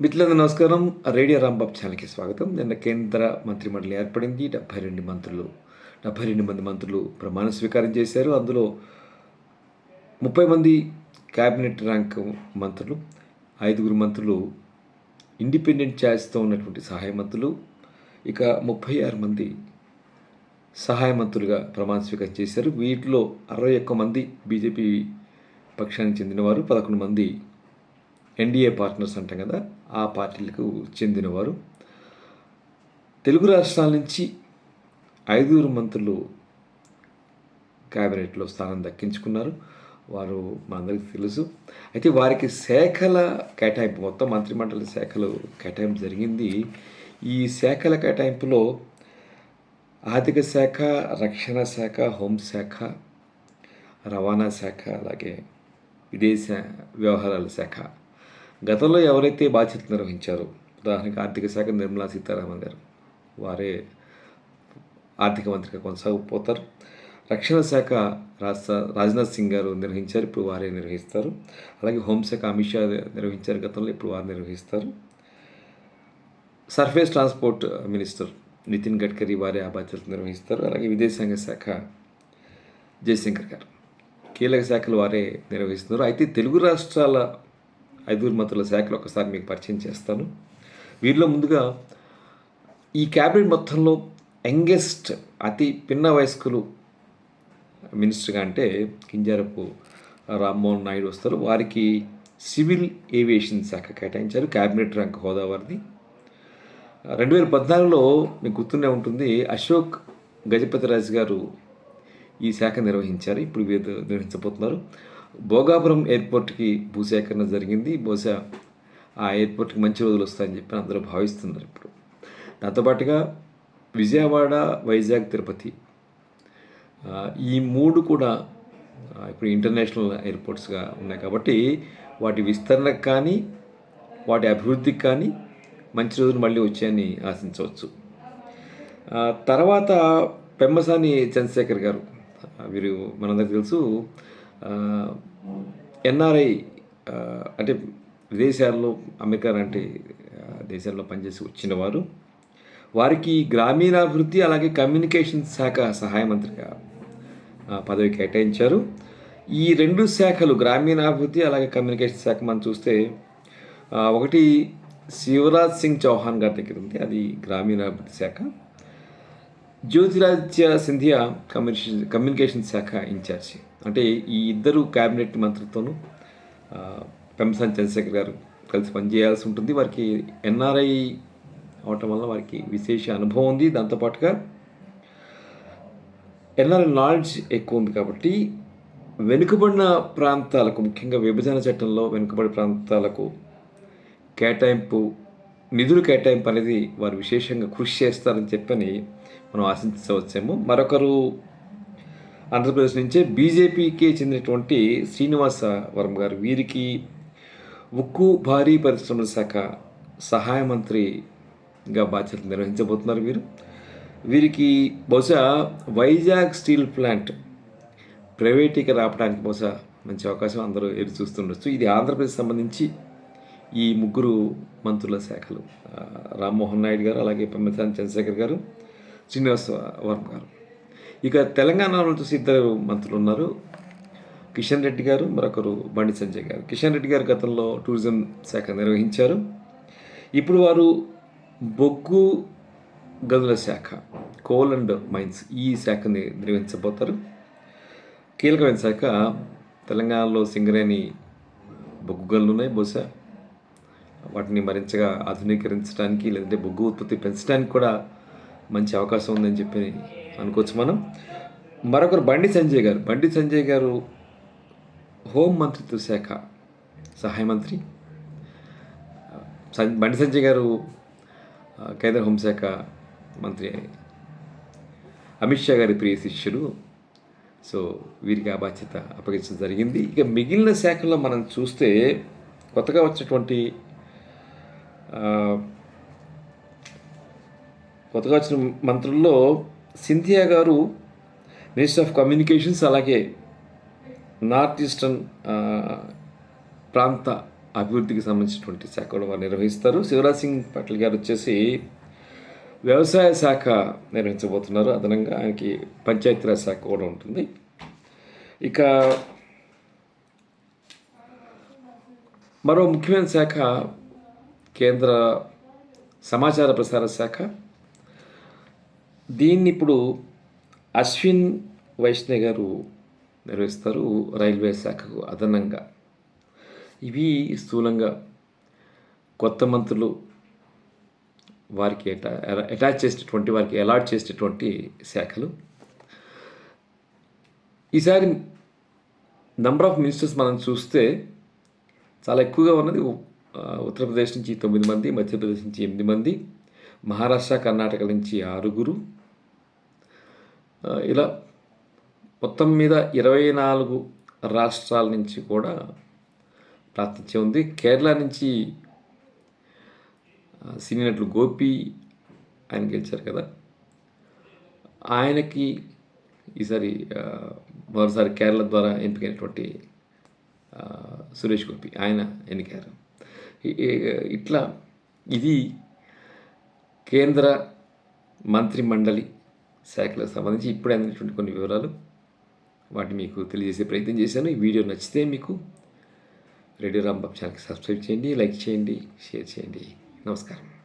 మిత్రులందరూ నమస్కారం. రేడియో రాంబాబు ఛానల్కి స్వాగతం. నిన్న కేంద్ర మంత్రిమండలి ఏర్పడింది. డెబ్బై రెండు మంత్రులు డెబ్బై రెండు మంది మంత్రులు ప్రమాణ స్వీకారం చేశారు. అందులో ముప్పై మంది క్యాబినెట్ ర్యాంక్ మంత్రులు ఐదుగురు మంత్రులు ఇండిపెండెంట్ ఛాయిస్తో ఉన్నటువంటి సహాయ మంత్రులు ఇక ముప్పై ఆరు మంది సహాయ మంత్రులుగా ప్రమాణ స్వీకారం చేశారు. వీటిలో అరవై ఒక్క మంది బీజేపీ పక్షానికి చెందినవారు పదకొండు మంది ఎన్డీఏ పార్ట్నర్స్ అంటాం కదా. ఆ పార్టీలకు చెందినవారు. తెలుగు రాష్ట్రాల నుంచి ఐదుగురు మంత్రులు క్యాబినెట్లో స్థానం దక్కించుకున్నారు. వారు మనందరికీ తెలుసు. అయితే వారికి శాఖల కేటాయింపు మొత్తం మంత్రిమండలి శాఖలు కేటాయింపు జరిగింది. ఈ శాఖల కేటాయింపులో ఆర్థిక శాఖ రక్షణ శాఖ హోంశాఖ రవాణా శాఖ అలాగే విదేశ వ్యవహారాల శాఖ గతంలో ఎవరైతే బాధ్యతలు నిర్వహించారో ఉదాహరణకి ఆర్థిక శాఖ నిర్మలా సీతారామన్ గారు వారే ఆర్థిక మంత్రిగా కొనసాగిపోతారు రక్షణ శాఖ రాష్ట్ర రాజ్నాథ్ సింగ్ గారు నిర్వహించారు ఇప్పుడు వారే నిర్వహిస్తారు. అలాగే హోంశాఖ అమిత్ షా నిర్వహించారు గతంలో ఇప్పుడు వారు నిర్వహిస్తారు. Surface transport minister Nitin Gadkari వారే ఆ బాధ్యతలు నిర్వహిస్తారు. అలాగే విదేశాంగ శాఖ జయశంకర్ గారు కీలక శాఖలు వారే నిర్వహిస్తున్నారు. అయితే తెలుగు రాష్ట్రాల ఐదుగురు మంత్రుల శాఖలు ఒకసారి మీకు పరిచయం చేస్తాను. వీరిలో ముందుగా ఈ క్యాబినెట్ మొత్తంలో యంగెస్ట్ అతి పిన్న వయస్కులు మినిస్టర్గా అంటే కింజారపు రామ్మోహన్ నాయుడు వస్తారు. వారికి సివిల్ ఏవియేషన్ శాఖ కేటాయించారు క్యాబినెట్ ర్యాంక్ హోదా వారిది. రెండు వేల పద్నాలుగులో మీకు గుర్తునే ఉంటుంది అశోక్ గజపతిరాజు గారు ఈ శాఖ నిర్వహించారు. ఇప్పుడు నిర్వహించబోతున్నారు. భోగాపురం ఎయిర్పోర్ట్కి భూసేకరణ జరిగింది. బహుశా ఆ ఎయిర్పోర్ట్కి మంచి రోజులు వస్తాయని చెప్పి అందరూ భావిస్తున్నారు ఇప్పుడు. దాంతోపాటుగా విజయవాడ వైజాగ్ తిరుపతి. ఈ మూడు కూడా ఇప్పుడు ఇంటర్నేషనల్ ఎయిర్పోర్ట్స్గా ఉన్నాయి కాబట్టి వాటి విస్తరణకు కానీ వాటి అభివృద్ధికి కానీ మంచి రోజులు మళ్ళీ వచ్చాయని ఆశించవచ్చు. తర్వాత పెమ్మసాని చంద్రశేఖర్ గారు వీరు మనందరికీ తెలుసు ఎన్ఆర్ఐ అంటే విదేశాల్లో అమెరికా లాంటి దేశాల్లో పనిచేసి వచ్చిన వారు వారికి గ్రామీణాభివృద్ధి అలాగే కమ్యూనికేషన్ శాఖ సహాయ మంత్రిగా పదవి కేటాయించారు. ఈ రెండు శాఖలు గ్రామీణాభివృద్ధి అలాగే కమ్యూనికేషన్ శాఖ మనం చూస్తే ఒకటి శివరాజ్ సింగ్ చౌహాన్ గారి దగ్గర ఉంది అది గ్రామీణాభివృద్ధి శాఖ. జ్యోతిరాజ్య సింధియా కమ్యూనికేషన్ కమ్యూనికేషన్ శాఖ ఇన్ఛార్జ్. అంటే ఈ ఇద్దరు క్యాబినెట్ మంత్రులతోనూ పెంసాన్ చంద్రశేఖర్ గారు కలిసి పనిచేయాల్సి ఉంటుంది. వారికి ఎన్ఆర్ఐ అవటం వల్ల వారికి విశేష అనుభవం ఉంది. దాంతోపాటుగా ఎన్ఆర్ఐ నాలెడ్జ్ ఎక్కువ ఉంది కాబట్టి వెనుకబడిన ప్రాంతాలకు ముఖ్యంగా విభజన చట్టంలో వెనుకబడి ప్రాంతాలకు కేటాయింపు నిధులు కేటాయింపు అనేది వారు విశేషంగా కృషి చేస్తారని చెప్పని మనం ఆశించవచ్చేమో. మరొకరు ఆంధ్రప్రదేశ్ నుంచే బీజేపీకి చెందినటువంటి శ్రీనివాస వర్మ గారు. వీరికి ఉక్కు భారీ పరిశ్రమల శాఖ సహాయ మంత్రిగా బాధ్యతలు నిర్వహించబోతున్నారు వీరు. వీరికి బహుశా వైజాగ్ స్టీల్ ప్లాంట్ ప్రైవేటీకి రావడానికి బహుశా మంచి అవకాశం అందరూ ఎదురు చూస్తుండొచ్చు ఇది ఆంధ్రప్రదేశ్ సంబంధించి ఈ ముగ్గురు మంత్రుల శాఖలు రామ్మోహన్ నాయుడు గారు అలాగే పెమ్మసాని చంద్రశేఖర్ గారు శ్రీనివాస వర్మ గారు. ఇక తెలంగాణలో చూసి ఇద్దరు మంత్రులు ఉన్నారు. కిషన్ రెడ్డి గారు మరొకరు బండి సంజయ్ గారు. కిషన్ రెడ్డి గారు గతంలో టూరిజం శాఖ నిర్వహించారు. ఇప్పుడు వారు బొగ్గు గదుల శాఖ కోల్ అండ్ మైన్స్ ఈ శాఖని నిర్వహించబోతారు. కీలకమైన శాఖ తెలంగాణలో సింగరేణి బొగ్గు గనులు ఉన్నాయి బహుశా. వాటిని మరింతగా ఆధునీకరించడానికి లేదంటే బొగ్గు ఉత్పత్తి పెంచడానికి కూడా మంచి అవకాశం ఉందని చెప్పి అనుకోవచ్చు మనం. మరొకరు బండి సంజయ్ గారు. బండి సంజయ్ గారు హోం మంత్రిత్వ శాఖ సహాయ మంత్రి. బండి సంజయ్ గారు కేంద్ర హోంశాఖ మంత్రి అమిత్ షా గారి ప్రియ శిష్యుడు. సో వీరికి ఆ బాధ్యత అప్పగించడం జరిగింది. ఇక మిగిలిన శాఖల్లో మనం చూస్తే కొత్తగా వచ్చినటువంటి కొత్తగా వచ్చిన మంత్రుల్లో సింధియా గారు మినిస్టర్ ఆఫ్ కమ్యూనికేషన్స్ అలాగే నార్త్ ఈస్టర్న్ ప్రాంత అభివృద్ధికి సంబంధించినటువంటి శాఖ కూడా వారు నిర్వహిస్తారు. శివరాజ్ సింగ్ పటేల్ గారు వచ్చేసి వ్యవసాయ శాఖ నిర్వహించబోతున్నారు. అదనంగా ఆయనకి పంచాయతీరాజ్ శాఖ కూడా ఉంటుంది. ఇక మరో ముఖ్యమైన శాఖ కేంద్ర సమాచార ప్రసార శాఖ. దీన్ని ఇప్పుడు అశ్విన్ వైష్ణవ్ గారు నిర్వహిస్తారు రైల్వే శాఖకు అదనంగా. ఇవి స్థూలంగా కొత్త మంత్రులు వారికి అటా అటాచ్ చేసేటటువంటి వారికి అలాట్ చేసేటటువంటి శాఖలు. ఈసారి నంబర్ ఆఫ్ మినిస్టర్స్ మనం చూస్తే చాలా ఎక్కువగా ఉన్నది ఉత్తరప్రదేశ్ నుంచి తొమ్మిది మంది మధ్యప్రదేశ్ నుంచి ఎనిమిది మంది మహారాష్ట్ర కర్ణాటక నుంచి ఆరుగురు. ఇలా మొత్తం మీద ఇరవై నాలుగు రాష్ట్రాల నుంచి కూడా ప్రార్థించే ఉంది. కేరళ నుంచి సినీ నటుడు గోపి ఆయన గెలిచారు కదా. ఆయనకి ఈసారి మరోసారి కేరళ ద్వారా ఎంపికైనటువంటి సురేష్ గోపి ఆయన ఎన్నికారు ఇట్లా ఇది కేంద్ర మంత్రి మండలి శాఖలకు సంబంధించి ఇప్పుడే అందినటువంటి కొన్ని వివరాలు వాటిని మీకు తెలియజేసే ప్రయత్నం చేశాను. ఈ వీడియో నచ్చితే మీకు రేడియో రాంబాబు ఛానల్కి సబ్స్క్రైబ్ చేయండి లైక్ చేయండి షేర్ చేయండి. నమస్కారం.